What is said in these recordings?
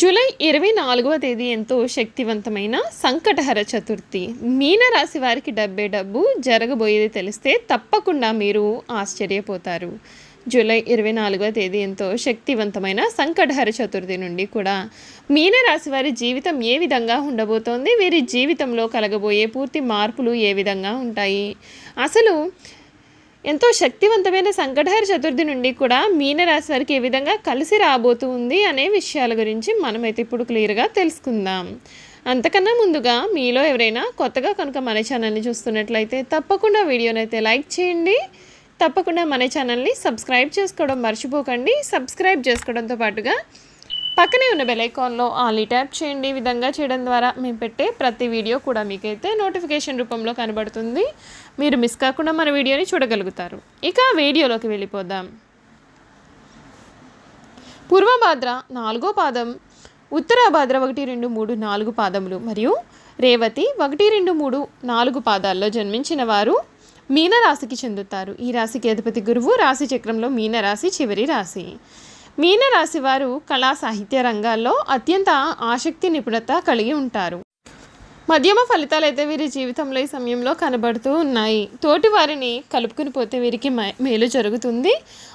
July ఇరవై నాలుగవ తేదీ ఎంతో శక్తివంతమైన సంకటహర చతుర్థి. మీనరాశి వారికి డబ్బే డబ్బు జరగబోయేది తెలిస్తే తప్పకుండా మీరు ఆశ్చర్యపోతారు. జూలై ఇరవై నాలుగవ తేదీ ఎంతో శక్తివంతమైన సంకటహర చతుర్థి నుండి కూడా మీనరాశి వారి జీవితం ఏ విధంగా ఉండబోతోంది? వీరి జీవితంలో కలగబోయే పూర్తి మార్పులు ఏ విధంగా ఉంటాయి? అసలు ఎంతో శక్తివంతమైన సంకటహర చతుర్థి నుండి కూడా మీనరాశి వారికి ఏ విధంగా కలిసి రాబోతుంది అనే విషయాల గురించి మనమైతే ఇప్పుడు క్లియర్గా తెలుసుకుందాం. అంతకన్నా ముందుగా మీలో ఎవరైనా కొత్తగా కనుక మన ఛానల్ని చూస్తున్నట్లయితే తప్పకుండా వీడియోని అయితే లైక్ చేయండి. తప్పకుండా మన ఛానల్ని సబ్స్క్రైబ్ చేసుకోవడం మర్చిపోకండి. సబ్స్క్రైబ్ చేసుకోవడంతో పాటుగా పక్కనే ఉన్న బెల్ ఐకాన్లో ఆల్ ట్యాప్ చేయండి. ఈ విధంగా చేయడం ద్వారా మేము పెట్టే ప్రతి వీడియో కూడా మీకైతే నోటిఫికేషన్ రూపంలో కనబడుతుంది. మీరు మిస్ కాకుండా మన వీడియోని చూడగలుగుతారు. ఇక వీడియోలోకి వెళ్ళిపోదాం. పూర్వభాద్ర నాలుగో పాదం ఉత్తరాభాద్ర ఒకటి రెండు మూడు నాలుగు పాదములు మరియు రేవతి ఒకటి రెండు మూడు నాలుగు పాదాల్లో జన్మించిన వారు మీనరాశికి చెందుతారు. ఈ రాశికి అధిపతి గురువు రాశి చక్రంలో మీనరాశి చివరి రాశి. మీనరాశి వారు కళా సాహిత్య రంగాల్లో అత్యంత ఆసక్తి నిపుణత కలిగి ఉంటారు. మధ్యమ ఫలితాలు అయితే వీరి జీవితంలో ఈ సమయంలో కనబడుతూ ఉన్నాయి. తోటి వారిని కలుపుకుని పోతే వీరికి మే- మేలు జరుగుతుంది.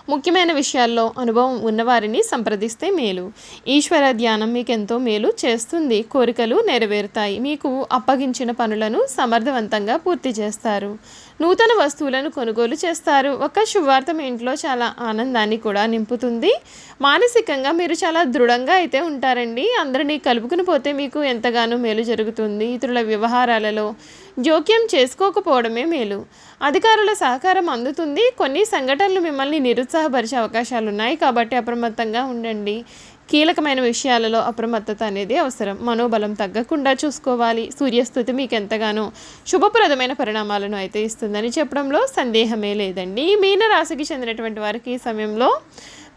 ముఖ్యమైన విషయాల్లో అనుభవం ఉన్నవారిని సంప్రదిస్తే మేలు. ఈశ్వర ధ్యానం మీకు ఎంతో మేలు చేస్తుంది. కోరికలు నెరవేరుతాయి. మీకు అప్పగించిన పనులను సమర్థవంతంగా పూర్తి చేస్తారు. నూతన వస్తువులను కొనుగోలు చేస్తారు. ఒక శుభవార్త మీ ఇంట్లో చాలా ఆనందాన్ని కూడా నింపుతుంది. మానసికంగా మీరు చాలా దృఢంగా అయితే ఉంటారండి. అందరినీ కలుపుకుని పోతే మీకు ఎంతగానో మేలు జరుగుతుంది. ఇతరుల వ్యవహారాలలో జోక్యం చేసుకోకపోవడమే మేలు. అధికారుల సహకారం అందుతుంది. కొన్ని సంఘటనలు మిమ్మల్ని నిరుత్సాహపరిచే అవకాశాలు ఉన్నాయి కాబట్టి అప్రమత్తంగా ఉండండి. కీలకమైన విషయాలలో అప్రమత్తత అనేది అవసరం. మనోబలం తగ్గకుండా చూసుకోవాలి. సూర్యస్థుతి మీకు ఎంతగానో శుభప్రదమైన పరిణామాలను అయితే ఇస్తుందని చెప్పడంలో సందేహమే లేదండి. మీన రాశికి చెందినటువంటి వారికి ఈ సమయంలో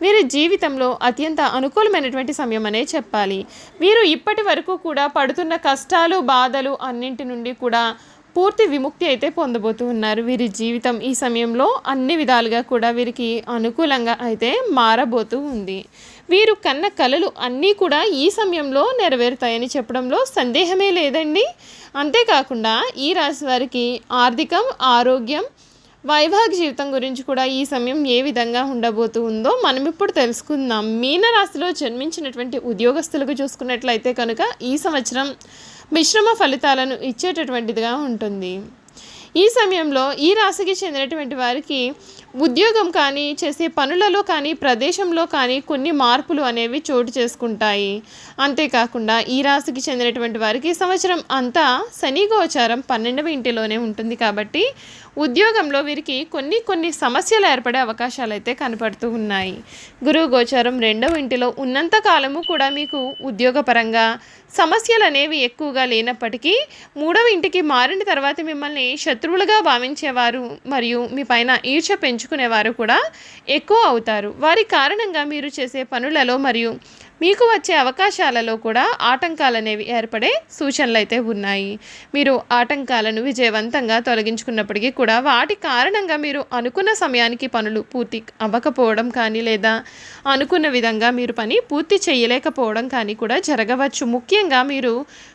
వీరి జీవితంలో అత్యంత అనుకూలమైనటువంటి సమయం అనే చెప్పాలి. వీరు ఇప్పటి వరకు కూడా పడుతున్న కష్టాలు బాధలు అన్నింటి నుండి కూడా పూర్తి విముక్తి అయితే పొందబోతూ ఉన్నారు. వీరి జీవితం ఈ సమయంలో అన్ని విధాలుగా కూడా వీరికి అనుకూలంగా అయితే మారబోతూ ఉంది. వీరు కన్న కలలు అన్నీ కూడా ఈ సమయంలో నెరవేరుతాయని చెప్పడంలో సందేహమే లేదండి. అంతేకాకుండా ఈ రాశి వారికి ఆర్థికం ఆరోగ్యం వైవాహిక జీవితం గురించి కూడా ఈ సమయం ఏ విధంగా ఉండబోతూ ఉందో మనం ఇప్పుడు తెలుసుకుందాం. మీన రాశిలో జన్మించినటువంటి ఉద్యోగస్తులకు చూసుకున్నట్లయితే కనుక ఈ సంవత్సరం మిశ్రమ ఫలితాలను ఇచ్చేటటువంటిదిగా ఉంటుంది. ఈ సమయంలో ఈ రాశికి చెందినటువంటి వారికి ఉద్యోగం కానీ చేసే పనులలో కానీ ప్రదేశంలో కానీ కొన్ని మార్పులు అనేవి చోటు చేసుకుంటాయి. అంతేకాకుండా ఈ రాశికి చెందినటువంటి వారికి సంవత్సరం అంతా శని గోచారం పన్నెండవ ఇంటిలోనే ఉంటుంది కాబట్టి ఉద్యోగంలో వీరికి కొన్ని కొన్ని సమస్యలు ఏర్పడే అవకాశాలు అయితే కనపడుతూ ఉన్నాయి. గురువు గోచారం రెండవ ఇంటిలో ఉన్నంత కాలము కూడా మీకు ఉద్యోగపరంగా సమస్యలు అనేవి ఎక్కువగా లేనప్పటికీ మూడవ ఇంటికి మారిన తర్వాత మిమ్మల్ని శత్రువులుగా భావించేవారు మరియు మీ పైన ఈర్ష పెంచుకునేవారు కూడా ఎక్కువ అవుతారు. వారి కారణంగా మీరు చేసే పనులలో మరియు మీకు వచ్చే అవకాశాలలో కూడా ఆటంకాలు అనేవి ఏర్పడే సూచనలు అయితే ఉన్నాయి. మీరు ఆటంకాలను విజయవంతంగా తొలగించుకున్నప్పటికీ కూడా వాటి కారణంగా మీరు అనుకున్న సమయానికి పనులు పూర్తి అవ్వకపోవడం కానీ లేదా అనుకున్న విధంగా మీరు పని పూర్తి చేయలేకపోవడం కానీ కూడా జరగవచ్చు. ముఖ్యంగా మీరు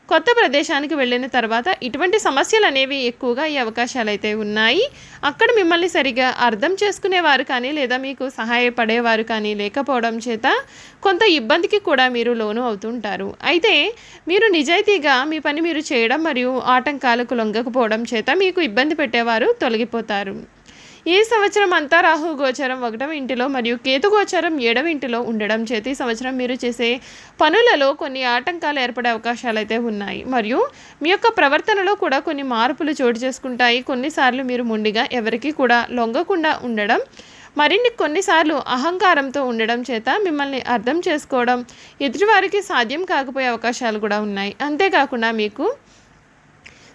కొత్త ప్రదేశానికి వెళ్ళిన తర్వాత ఇటువంటి సమస్యలు అనేవి ఎక్కువగా ఈ అవకాశాలు అయితే ఉన్నాయి. అక్కడ మిమ్మల్ని సరిగా అర్థం చేసుకునేవారు కానీ లేదా మీకు సహాయపడేవారు కానీ లేకపోవడం చేత కొంత ఇబ్బంది ఇబ్బందికి కూడా మీరు లోను అవుతుంటారు. అయితే మీరు నిజాయితీగా మీ పని మీరు చేయడం మరియు ఆటంకాలకు లొంగకపోవడం చేత మీకు ఇబ్బంది పెట్టేవారు తొలగిపోతారు. ఈ సంవత్సరం అంతా రాహు గోచరం ఒకటవ ఇంటిలో మరియు కేతు గోచరం ఏడవ ఇంటిలో ఉండడం చేత ఈ సంవత్సరం మీరు చేసే పనులలో కొన్ని ఆటంకాలు ఏర్పడే అవకాశాలు అయితే ఉన్నాయి. మరియు మీ యొక్క ప్రవర్తనలో కూడా కొన్ని మార్పులు చోటు చేసుకుంటాయి. కొన్నిసార్లు మీరు ముండిగా ఎవరికి కూడా లొంగకుండా ఉండడం మరిన్ని కొన్నిసార్లు అహంకారంతో ఉండడం చేత మిమ్మల్ని అర్థం చేసుకోవడం ఎదుటివారికి సాధ్యం కాకపోయే అవకాశాలు కూడా ఉన్నాయి. అంతేకాకుండా మీకు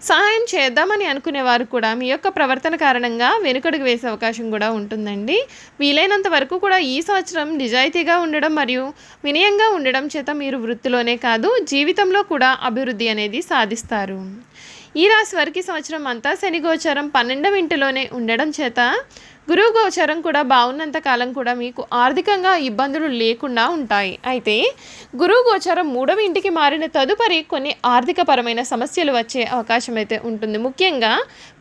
సహాయం చేద్దామని అనుకునేవారు కూడా మీ యొక్క ప్రవర్తన కారణంగా వెనుకడుగు వేసే అవకాశం కూడా ఉంటుందండి. వీలైనంత వరకు కూడా ఈ సంవత్సరం నిజాయితీగా ఉండడం మరియు వినయంగా ఉండడం చేత మీరు వృత్తిలోనే కాదు జీవితంలో కూడా అభివృద్ధి అనేది సాధిస్తారు. ఈ రాశి వారికి సంవత్సరం అంతా శని గోచారం పన్నెండవ ఇంటిలోనే ఉండడం చేత గురువు గోచరం కూడా బాగున్నంత కాలం కూడా మీకు ఆర్థికంగా ఇబ్బందులు లేకుండా ఉంటాయి. అయితే గురువు గోచరం మూడవ ఇంటికి మారిన తదుపరి కొన్ని ఆర్థికపరమైన సమస్యలు వచ్చే అవకాశం అయితే ఉంటుంది. ముఖ్యంగా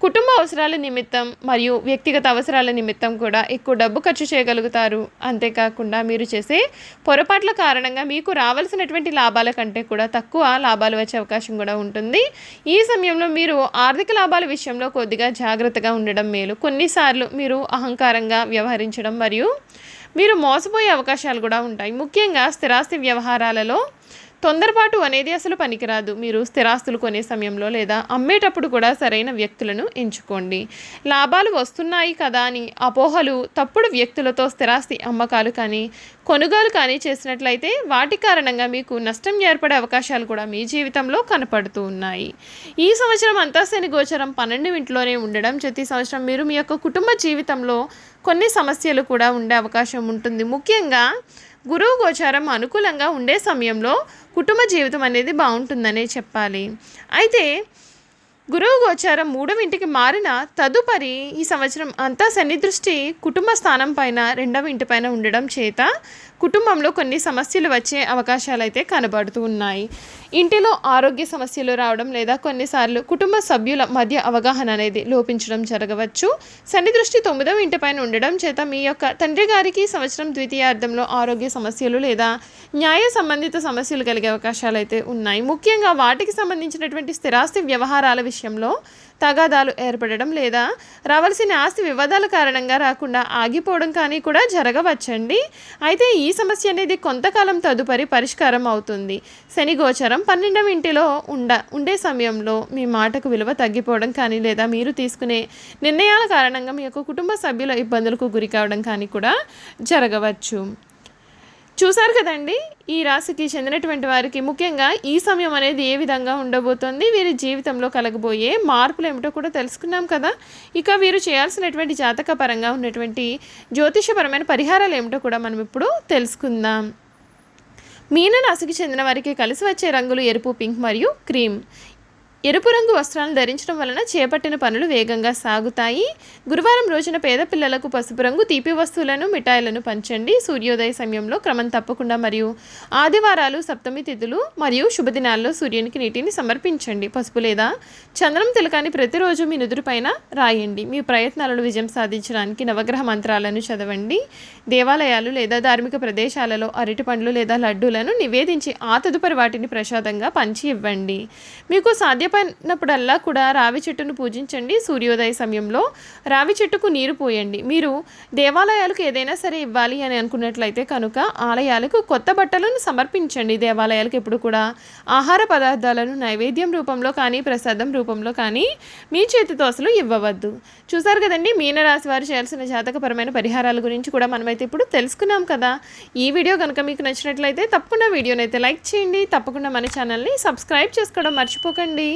కుటుంబ అవసరాల నిమిత్తం మరియు వ్యక్తిగత అవసరాల నిమిత్తం కూడా ఎక్కువ డబ్బు ఖర్చు చేయగలుగుతారు. అంతేకాకుండా మీరు చేసే పొరపాట్ల కారణంగా మీకు రావాల్సినటువంటి లాభాల కంటే కూడా తక్కువ లాభాలు వచ్చే అవకాశం కూడా ఉంటుంది. ఈ సమయంలో మీరు ఆర్థిక లాభాల విషయంలో కొద్దిగా జాగ్రత్తగా ఉండడం మేలు. కొన్నిసార్లు మీరు అహంకారంగా వ్యవహరించడం మరియు మీరు మోసపోయే అవకాశాలు కూడా ఉంటాయి. ముఖ్యంగా స్థిరాస్తి వ్యవహారాలలో తొందరపాటు అనేది అసలు పనికిరాదు. మీరు స్థిరాస్తులు కొనే సమయంలో లేదా అమ్మేటప్పుడు కూడా సరైన వ్యక్తులను ఎంచుకోండి. లాభాలు వస్తున్నాయి కదా అని అపోహలు తప్పుడు వ్యక్తులతో స్థిరాస్తి అమ్మకాలు కానీ కొనుగోలు కానీ చేసినట్లయితే వాటి కారణంగా మీకు నష్టం ఏర్పడే అవకాశాలు కూడా మీ జీవితంలో కనపడుతూ ఉన్నాయి. ఈ సంవత్సరం అంతా శని గోచరం పన్నెండు ఇంట్లోనే ఉండడం. ప్రతి సంవత్సరం మీరు మీ యొక్క కుటుంబ జీవితంలో కొన్ని సమస్యలు కూడా ఉండే అవకాశం ఉంటుంది. ముఖ్యంగా గురువు గోచారం అనుకూలంగా ఉండే సమయంలో కుటుంబ జీవితం అనేది బాగుంటుందనే చెప్పాలి. అయితే గురువు గోచారం మూడవ ఇంటికి మారిన తదుపరి ఈ సంవత్సరం అంతా శని దృష్టి కుటుంబ స్థానం పైన రెండవ ఇంటి పైన ఉండడం చేత కుటుంబంలో కొన్ని సమస్యలు వచ్చే అవకాశాలు అయితే కనబడుతూ ఉన్నాయి. ఇంటిలో ఆరోగ్య సమస్యలు రావడం లేదా కొన్నిసార్లు కుటుంబ సభ్యుల మధ్య అవగాహన అనేది లోపించడం జరగవచ్చు. శని దృష్టి తొమ్మిదవ ఇంటిపైన ఉండడం చేత మీ యొక్క తండ్రి గారికి సంవత్సరం ద్వితీయార్థంలో ఆరోగ్య సమస్యలు లేదా న్యాయ సంబంధిత సమస్యలు కలిగే అవకాశాలు అయితే ఉన్నాయి. ముఖ్యంగా వాటికి సంబంధించినటువంటి స్థిరాస్తి వ్యవహారాల విషయంలో తగాదాలు ఏర్పడడం లేదా రావాల్సిన ఆస్తి వివాదాల కారణంగా రాకుండా ఆగిపోవడం కానీ కూడా జరగవచ్చండి. అయితే ఈ సమస్య అనేది కొంతకాలం తదుపరి పరిష్కారం అవుతుంది. శని గోచరం పన్నెండవ ఇంటిలో ఉండ ఉండే సమయంలో మీ మాటకు విలువ తగ్గిపోవడం కానీ లేదా మీరు తీసుకునే నిర్ణయాల కారణంగా మీ యొక్క కుటుంబ సభ్యుల ఇబ్బందులకు గురి కావడం కానీ కూడా జరగవచ్చు. చూసారు కదండి? ఈ రాశికి చెందినటువంటి వారికి ముఖ్యంగా ఈ సమయం అనేది ఏ విధంగా ఉండబోతోంది? వీరి జీవితంలో కలగబోయే మార్పులు ఏమిటో కూడా తెలుసుకున్నాం కదా? ఇక వీరు చేయాల్సినటువంటి జాతక పరంగా ఉన్నటువంటి జ్యోతిషపరమైన పరిహారాలు ఏమిటో కూడా మనం ఇప్పుడు తెలుసుకుందాం. మీన రాశికి చెందిన వారికి కలిసి వచ్చే రంగులు ఎరుపు పింక్ మరియు క్రీమ్. ఎరుపు రంగు వస్త్రాలను ధరించడం వలన చేపట్టిన పనులు వేగంగా సాగుతాయి. గురువారం రోజున పేద పిల్లలకు పసుపు రంగు తీపి వస్తువులను మిఠాయిలను పంచండి. సూర్యోదయ సమయంలో క్రమం తప్పకుండా మరియు ఆదివారాలు సప్తమి తిథులు మరియు శుభదినాల్లో సూర్యునికి నీటిని సమర్పించండి. పసుపు లేదా చంద్రం తిలకాన్ని ప్రతిరోజు మీ నుదురుపైన రాయండి. మీ ప్రయత్నాలను విజయం సాధించడానికి నవగ్రహ మంత్రాలను చదవండి. దేవాలయాలు లేదా ధార్మిక ప్రదేశాలలో అరటి పండ్లు లేదా లడ్డూలను నివేదించి ఆ తదుపరి వాటిని ప్రసాదంగా పంచి ఇవ్వండి. మీకు సాధ్య పడినప్పుడల్లా కూడా రావి చెట్టును పూజించండి. సూర్యోదయ సమయంలో రావి చెట్టుకు నీరు పోయండి. మీరు దేవాలయాలకు ఏదైనా సరే ఇవ్వాలి అని అనుకున్నట్లయితే కనుక ఆలయాలకు కొత్త బట్టలను సమర్పించండి. దేవాలయాలకు ఎప్పుడు కూడా ఆహార పదార్థాలను నైవేద్యం రూపంలో కానీ ప్రసాదం రూపంలో కానీ మీ చేతితో అసలు ఇవ్వవద్దు. చూసారు కదండి మీనరాశి వారు చేయాల్సిన జాతకపరమైన పరిహారాల గురించి కూడా మనమైతే ఇప్పుడు తెలుసుకున్నాం కదా. ఈ వీడియో కనుక మీకు నచ్చినట్లయితే తప్పకుండా వీడియోనైతే లైక్ చేయండి. తప్పకుండా మన ఛానల్ని సబ్స్క్రైబ్ చేసుకోవడం మర్చిపోకండి.